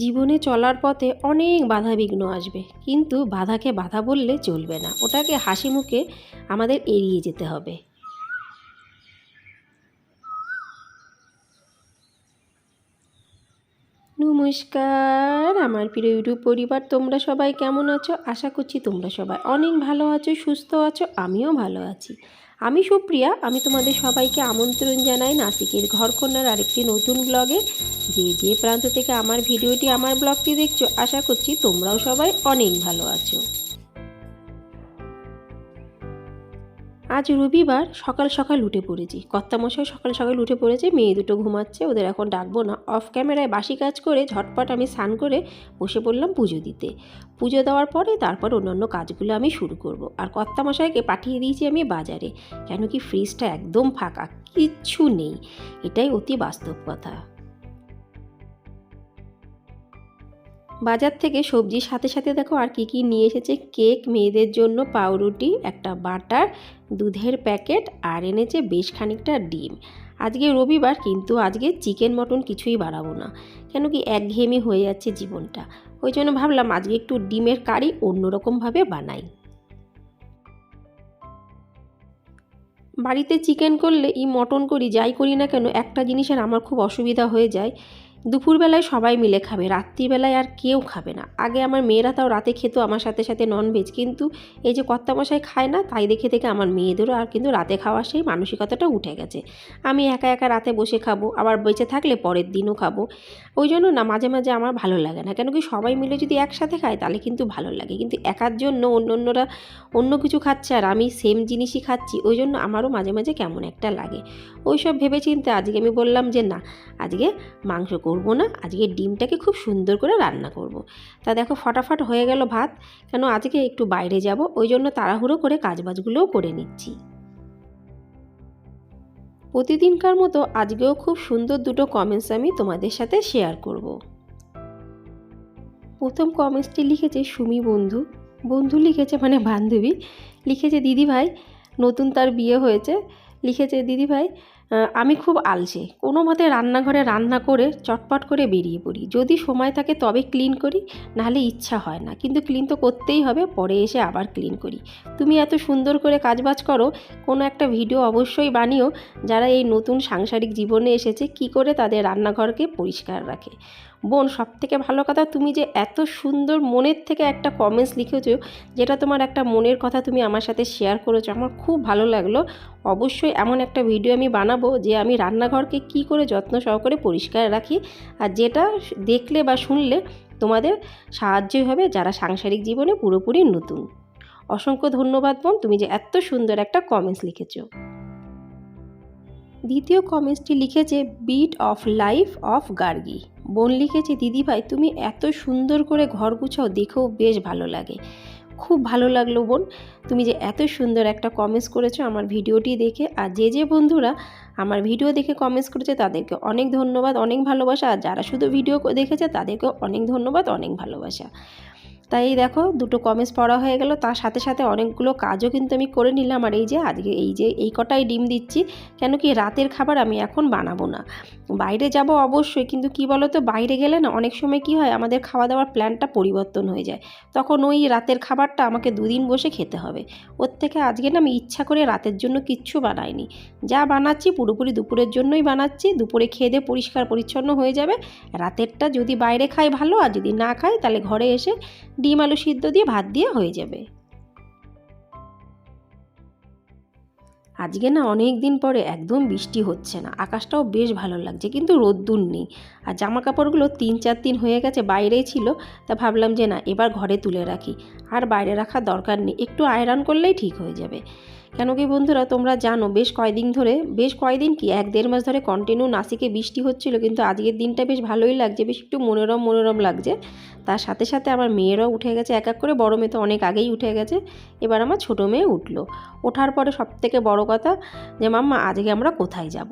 জীবনে চলার পথে অনেক বাধা বিঘ্ন আসবে, কিন্তু বাধাকে বাধা বললে চলবে না। ওটাকে হাসি মুখে আমাদের এড়িয়ে যেতে হবে। নমস্কার, আমার প্রিয় ইউটিউব পরিবার, তোমরা সবাই কেমন আছো? আশা করছি তোমরা সবাই অনেক ভালো আছো, সুস্থ আছো, আমিও ভালো আছি। আমি সুপ্রিয়া, আমি তোমাদের সবাইকে আমন্ত্রণ জানাই নাসিকের ঘরকন্যার আরেকটি নতুন ব্লগে যে যে প্রান্ত থেকে আমার ভিডিওটি, আমার ব্লগটি দেখছ, আশা করছি তোমরাও সবাই অনেক ভালো আছো। আজ রবিবার সকাল সকাল উঠে পড়েছি। কর্তামশাই সকাল সকাল উঠে পড়েছে, মেয়ে দুটো ঘুমাচ্ছে, ওদের এখন ডাকবো না। অফ ক্যামেরায় বাসি কাজ করে ঝটপট আমি স্নান করে বসে পড়লাম পুজো দিতে। পুজো দেওয়ার পরে তারপর অন্যান্য কাজগুলো আমি শুরু করব। আর কর্তামশাইকে পাঠিয়ে দিয়েছি আমি বাজারে। কেন কি ফ্রিজটা একদম ফাঁকা, কিচ্ছু নেই। এটাই অতি বাস্তব কথা। বাজার থেকে সবজির সাথে সাথে দেখো আর কি কি নিয়ে এসেছে? কেক, মেয়েদের জন্য পাউরুটি, একটা বাটার, দুধের প্যাকেট আর এনেছে বেশ খানিকটা ডিম। আজকে রবিবার কিন্তু আজকে চিকেন, মটন কিছুই বাড়াবো না। কেন কি একঘেয়েমি হয়ে যাচ্ছে জীবনটা। ওই জন্য ভাবলাম আজকে একটু ডিমের কারি অন্যরকমভাবে বানাই। বাড়িতে চিকেন করলে এই মটন করি, যাই করি না কেন একটা জিনিসের আমার খুব অসুবিধা হয়ে যায়। দুপুরবেলায় সবাই মিলে খাবে, রাত্রিবেলায় আর কেউ খাবে না। আগে আমার মেয়েরা তাও রাতে খেত, আমার সাথে সাথে ননভেজ কিন্তু এই যে কর্তামশাই খায় না, তাই দেখে দেখে আমার মেয়েদেরও আর কিন্তু রাতে খাওয়ার সেই মানসিকতাটা উঠে গেছে। আমি একা একা রাতে বসে খাব, আবার বেঁচে থাকলে পরের দিনও খাব। ওই জন্য না, মাঝে মাঝে আমার ভালো লাগে না। কেন কি সবাই মিলে যদি একসাথে খায়, তাহলে কিন্তু ভালো লাগে। কিন্তু একার জন্য অন্য অন্যরা অন্য কিছু খাচ্ছে আর আমি সেম জিনিসই খাচ্ছি, ওই জন্য আমারও মাঝে মাঝে কেমন একটা লাগে। ওই সব ভেবে চিন্তে আজকে আমি বললাম যে, না, আজকে মাংস করব না, আজকে ডিমটাকে খুব সুন্দর করে রান্না করব। তা দেখো ফটাফট হয়ে গেল ভাত, কেন আজকে একটু বাইরে যাব, ওই জন্য তাড়াহুড়ো করে কাজবাজগুলোও করে নিচ্ছি। প্রতিদিনকার মতো আজকেও খুব সুন্দর দুটো কমেন্টস আমি তোমাদের সাথে শেয়ার করব। প্রথম কমেন্টসটি লিখেছে সুমি বন্ধু। বন্ধু লিখেছে মানে বান্ধবী। লিখেছে, দিদি ভাই, নতুন তার বিয়ে হয়েছে। লিখেছে, দিদি ভাই আমি খুব আলসে। কোনো মতে রান্নাঘরে রান্না করে চটপট করে বেরিয়ে পড়ি। যদি সময় থাকে তবে ক্লিন করি, নাহলে ইচ্ছা হয় না। কিন্তু ক্লিন তো করতেই হবে, পরে এসে আবার ক্লিন করি। তুমি এত সুন্দর করে কাজবাজ করো, কোনো একটা ভিডিও অবশ্যই বানিও, যারা এই নতুন সাংসারিক জীবনে এসেছে, কি করে তাদের রান্নাঘরকে পরিষ্কার রাখে। বোন সব থেকে ভালো কথা তুমি যে এত সুন্দর মনের থেকে একটা কমেন্টস লিখেছো, যেটা তোমার একটা মনের কথা তুমি আমার সাথে শেয়ার করেছ, আমার খুব ভালো লাগল। অবশ্যই এমন একটা ভিডিও আমি বানাবো যে আমি রান্নাঘরকে কি করে যত্ন সহকারে পরিষ্কার রাখি আর যেটা দেখলে বা শুনলে তোমাদের সাহায্যই হবে যারা সাংসারিক জীবনে পুরোপুরি নতুন। অসংখ্য ধন্যবাদ বোন, তুমি যে এত সুন্দর একটা কমেন্টস লিখেছো। দ্বিতীয় কমেন্টসটি লিখেছে beat of life of Gargi বোন লিখেছে দিদিভাই তুমি এত সুন্দর করে ঘর গুছাও, দেখেও বেশ ভালো লাগে। খুব ভালো লাগল বোন। তুমি যে এত সুন্দর একটা কমেন্টস করেছ আমার ভিডিওটি দেখে। আর যে যে বন্ধুরা আমার ভিডিও দেখে কমেন্টস করেছে তাদেরকে অনেক ধন্যবাদ, অনেক ভালোবাসা। আর যারা শুধু ভিডিও দেখেছে তাদেরকেও অনেক ধন্যবাদ, অনেক ভালোবাসা। তাই দেখো দুটো কমেন্টস পড়া হয়ে গেল। তার সাথে সাথে অনেকগুলো কাজও কিন্তু আমি করে নিলাম। আর এই যে আজকে এই যে এই কটাই ডিম দিচ্ছি, কেন কি রাতের খাবার আমি এখন বানাবো না। বাইরে যাব অবশ্যই, কিন্তু কি বলো তো বাইরে গেলে না অনেক সময় কি হয়, আমাদের খাওয়া দাওয়ার প্ল্যানটা পরিবর্তন হয়ে যায়। তখন ওই রাতের খাবারটা আমাকে দুদিন বসে খেতে হবে। ওর থেকে আজকে না আমি ইচ্ছা করে রাতের জন্য কিচ্ছু বানাইনি। যা বানাচ্ছি পুরোপুরি দুপুরের জন্যই বানাচ্ছি। দুপুরে খেয়ে দিয়ে পরিষ্কার পরিচ্ছন্ন হয়ে যাবে। রাতেরটা যদি বাইরে খাই ভালো, আর যদি না খাই তাহলে ঘরে এসে ডিম আলু সিদ্ধ দিয়ে ভাত দিয়ে হয়ে যাবে। আজকে না অনেক দিন পরে একদম বৃষ্টি হচ্ছে না, আকাশটাও বেশ ভালো লাগছে, কিন্তু রোদ্দুর নেই। আর জামা কাপড়গুলো তিন চার দিন হয়ে গেছে, বাইরেই ছিল, তা ভাবলাম যে না, এবার ঘরে তুলে রাখি। আর বাইরে রাখার দরকার নেই, একটু আয়রন করলেই ঠিক হয়ে যাবে। কেন কি বন্ধুরা, তোমরা জানো, বেশ কয়দিন ধরে, বেশ কয়দিন কি, এক দেড় মাস ধরে কন্টিনিউ নাসিকে বৃষ্টি হচ্ছিল, কিন্তু আজকের দিনটা বেশ ভালোই লাগছে, বেশ একটু মনোরম মনোরম লাগছে। তার সাথে সাথে আমার মেয়েরাও উঠে গেছে, এক এক করে, বড় মেয়ে তো অনেক আগেই উঠে গেছে। এবার আমার ছোটো মেয়ে উঠল। ওঠার পরে সব থেকে বড় কথা যে, মাম্মা, আজকে আমরা কোথায় যাব।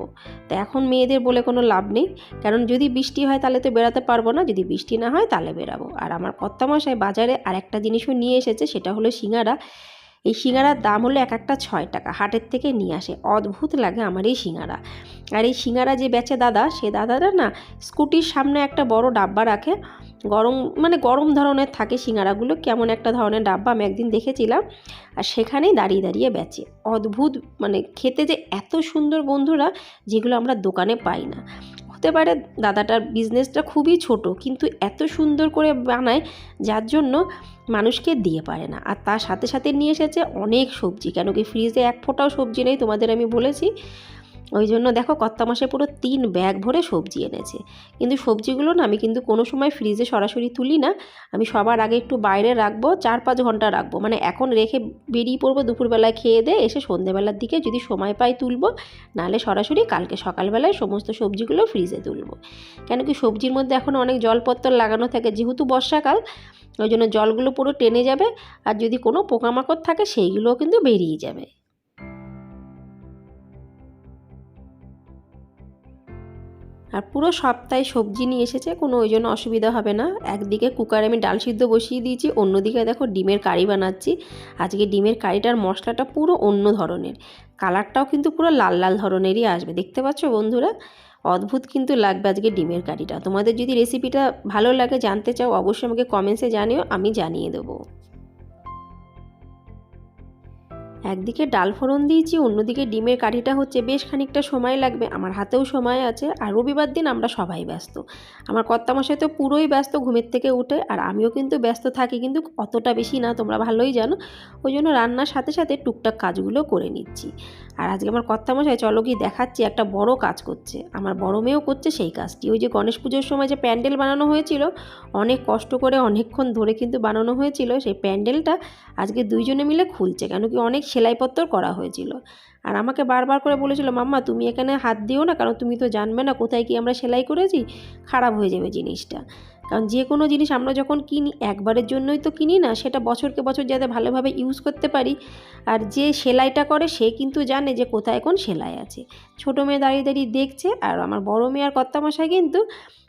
তা এখন মেয়েদের বলে কোনো লাভ নেই, কারণ যদি বৃষ্টি হয় তাহলে তো বেরাতে পারব না, যদি বৃষ্টি না হয় তাহলে বেরাবো আর আমার কর্তামশাই বাজারে আর একটা জিনিসও নিয়ে এসেছে, সেটা হলো সিঙ্গারা। এই সিঙ্গারার দাম হলো এক একটা ছয় টাকা, হাটের থেকে নিয়ে আসে। অদ্ভুত লাগে আমার এই সিঙ্গারা। আর এই সিঙ্গারা যে বেচে দাদা, সে দাদাটা না স্কুটির সামনে একটা বড় ডাব্বা রাখে। গরম মানে গরম ধরনের থাকে সিঙ্গারাগুলো, কেমন একটা ধরনের ডাব্বা আমি একদিন দেখেছিলাম। আর সেখানেই দাঁড়িয়ে দাঁড়িয়ে বেচে। অদ্ভুত মানে খেতে যে এত সুন্দর বন্ধুরা, যেগুলো আমরা দোকানে পাই না। হতে পারে, দাদাটার বিজনেসটা খুবই ছোট, কিন্তু এত সুন্দর করে বানায়, যার জন্য মানুষকে দিয়ে পারে না। আর তার সাথে সাথে নিয়ে এসেছে অনেক সবজি, কেন কি ফ্রিজে এক ফোঁটাও সবজি নেই তোমাদের আমি বলেছি। ওই জন্য দেখো কত্তা মাসে পুরো তিন ব্যাগ ভরে সবজি এনেছে। কিন্তু সবজিগুলো না আমি কিন্তু কোনো সময় ফ্রিজে সরাসরি তুলি না। আমি সবার আগে একটু বাইরে রাখব, চার পাঁচ ঘণ্টা রাখব। মানে এখন রেখে বেরিয়ে পড়ব দুপুরবেলায় খেয়ে দিয়ে এসে সন্ধেবেলার দিকে যদি সময় পাই তুলবো, নাহলে সরাসরি কালকে সকালবেলায় সমস্ত সবজিগুলো ফ্রিজে তুলবো। কেন কি সবজির মধ্যে এখন অনেক জলপত্তর লাগানো থাকে, যেহেতু বর্ষাকাল, ওই জন্য জলগুলো পুরো টেনে যাবে। আর যদি কোনো পোকামাকড় থাকে, সেইগুলোও কিন্তু বেরিয়ে যাবে। আর পুরো সপ্তাহে সবজি নিয়ে এসেছে, কোনো ওই জন্য অসুবিধা হবে না। একদিকে কুকারে আমি ডাল সিদ্ধ বসিয়ে দিয়েছি, অন্যদিকে দেখো ডিমের কারি বানাচ্ছি। আজকে ডিমের কারিটার মশলাটা পুরো অন্য ধরনের। কালারটাও কিন্তু পুরো লাল লাল ধরনেরই আসবে। দেখতে পাচ্ছ বন্ধুরা? অদ্ভুত কিন্তু লাগবে আজকে ডিমের কারিটা। তোমাদের যদি রেসিপিটা ভালো লাগে, জানতে চাও, অবশ্যই আমাকে কমেন্টসে জানিও, আমি জানিয়ে দেবো। একদিকে ডাল ফোড়ন দিয়েছি, অন্যদিকে ডিমের কাঠিটা হচ্ছে বেশ খানিকটা সময় লাগবে, আমার হাতেও সময় আছে, আর রবিবার দিন আমরা সবাই ব্যস্ত। আমার কর্তামশাই তো পুরোই ব্যস্ত ঘুমের থেকে উঠে, আর আমিও কিন্তু ব্যস্ত থাকি, কিন্তু অতটা বেশি না, তোমরা ভালোই জানো। ওই জন্য রান্নার সাথে সাথে টুকটাক কাজগুলো করে নিচ্ছি। আর আজকে আমার কর্তামশাই, চলো কি দেখাচ্ছি একটা বড় কাজ করছে, আমার বড় মেয়েও করছে সেই কাজটি। ওই যে গণেশ পুজোর সময় যে প্যান্ডেল বানানো হয়েছিল, অনেক কষ্ট করে অনেকক্ষণ ধরে কিন্তু বানানো হয়েছিল, সেই প্যান্ডেলটা আজকে দুইজনে মিলে খুলছে, কেন কি অনেক সেলাইপত্র করা হয়েছিল। আর আমাকে বারবার করে বলেছিল, মাম্মা, তুমি এখানে হাত দিও না, কারণ তুমি তো জানবে না কোথায় কি আমরা সেলাই করেছি, খারাপ হয়ে যাবে জিনিসটা। কারণ যে কোনো জিনিস আমরা যখন কিনি, একবারের জন্যই তো কিনি না, সেটা বছরকে বছর যাতে ভালোভাবে ইউজ করতে পারি। আর যে সেলাইটা করে, সে কিন্তু জানে যে কোথায় কোন সেলাই আছে। ছোটো মেয়ে দাঁড়িয়ে দাঁড়িয়ে দেখছে, আর আমার বড় মেয়ে আর কর্তামশাই কিন্তু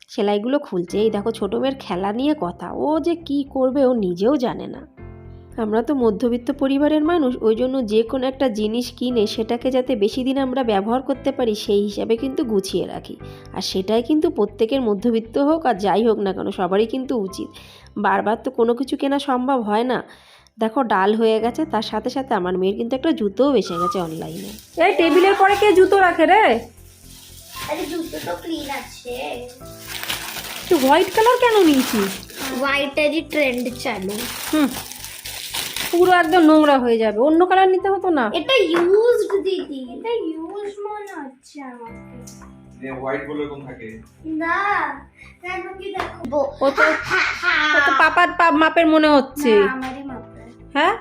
সেলাইগুলো খুলছে। এই দেখো, ছোটো মেয়ের খেলা নিয়ে কথা। ও যে কি করবে, ও নিজেও জানে না। আমরা তো মধ্যবিত্ত পরিবারের মানুষ ওই জন্য যে কোনো একটা জিনিস কিনে সেটাকে যাতে বেশি দিন আমরা ব্যবহার করতে পারি সেই হিসাবে কিন্তু গুছিয়ে রাখি। আর সেটাই কিন্তু প্রত্যেকের মধ্যবিত্ত হোক আর যাই হোক না কেন সবারই কিন্তু উচিত। বারবার তো কোনো কিছু কেনা সম্ভব হয় না। দেখো ডাল হয়ে গেছে তার সাথে সাথে আমার মেয়ের কিন্তু একটা জুতোও এসে গেছে অনলাইনে। এই টেবিলের পরে কে জুতো রাখে রে? জুতো তো ক্লিন আছে। তুই হোয়াইট কালার কেন নিয়েছিস? হোয়াইটেরই ট্রেন্ড চালু। হুম। পুরো একদম নোংরা হয়ে যাবে। অন্য কালার নিতে হতো না। এটা ইউজড দিদি। এটা ইউজ মনে হচ্ছে আমাকে। হোয়াইটগুলো এরকম থাকে। না দেখো কি দেখো। ও তো ও তো পাপার মাপের মনে হচ্ছে। না, আমারই মাপে হ্যাঁ?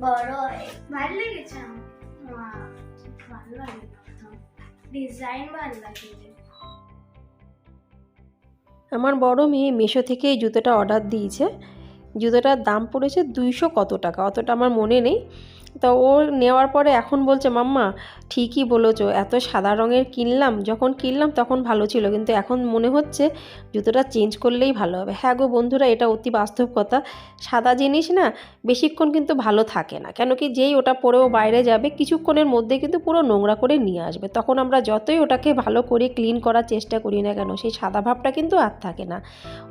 বড় হয়। ভালো লেগেছে আমার। বাহ, ভালো লাগে ডিজাইন ভালো লাগে। আমার বড় মেয়ে মেশো থেকে এই জুতোটা অর্ডার দিয়েছে। জুতোটার দাম পড়েছে দুইশো কত টাকা? অতটা আমার মনে নেই। তা ও নেওয়ার পরে এখন বলছে, মাম্মা, ঠিকই বলেছ, এত সাদা রঙের কিনলাম, যখন কিনলাম তখন ভালো ছিল, কিন্তু এখন মনে হচ্ছে জুতোটা চেঞ্জ করলেই ভালো হবে। হ্যাঁ গো বন্ধুরা, এটা অতি বাস্তব কথা। সাদা জিনিস না, বেশিক্ষণ কিন্তু ভালো থাকে না, কেন কি যেই ওটা পরেও বাইরে যাবে, কিছুক্ষণের মধ্যে কিন্তু পুরো নোংরা করে নিয়ে আসবে। তখন আমরা যতই ওটাকে ভালো করে ক্লিন করার চেষ্টা করি না কেন, সেই সাদা ভাবটা কিন্তু আর থাকে না।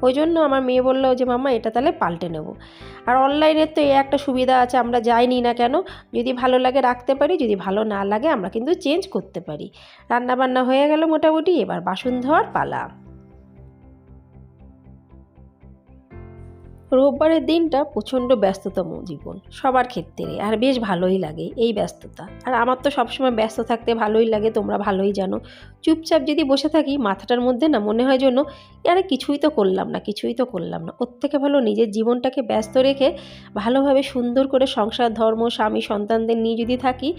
ওই জন্য আমার মেয়ে বলল যে, মাম্মা, এটা তাহলে পাল্টে নেব। আর অনলাইনের তো এই একটা সুবিধা আছে, আমরা যাই নিই না কেন যদি ভালো লাগে রাখতে পারি, যদি ভালো না লাগে আমরা কিন্তু চেঞ্জ করতে পারি। রান্না বান্না হয়ে গেল মোটামুটি, এবার বাসন ধোয়ার পালা। রোববারের দিনটা প্রচণ্ড ব্যস্ততম জীবন, সবার ক্ষেত্রে। আর বেশ ভালোই লাগে এই ব্যস্ততা। আর আমার তো সবসময় ব্যস্ত থাকতে ভালোই লাগে, তোমরা ভালোই জানো। চুপচাপ যদি বসে থাকি, মাথাটার মধ্যে না মনে হয় জন্য আরে, কিছুই তো করলাম না, কিছুই তো করলাম না। ওর থেকে ভালো নিজের জীবনটাকে ব্যস্ত রেখে, ভালোভাবে সুন্দর করে সংসার, ধর্ম, স্বামী, সন্তানদের নিয়ে যদি থাকি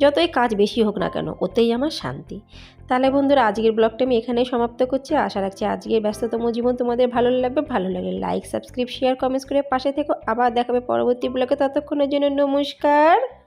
যতই কাজ বেশি হোক না কেন, ওতেই আমার শান্তি। তাহলে বন্ধুরা, আজকের ব্লগটা আমি এখানেই সমাপ্ত করছি। আশা রাখছি আজকের ব্যস্ততম জীবন তোমাদের ভালো লাগবে। ভালো লাগে লাইক সাবস্ক্রাইব শেয়ার কমেন্টস করে পাশে থেকে। আবার দেখাবে পরবর্তী ব্লগে। ততক্ষণের জন্য নমস্কার।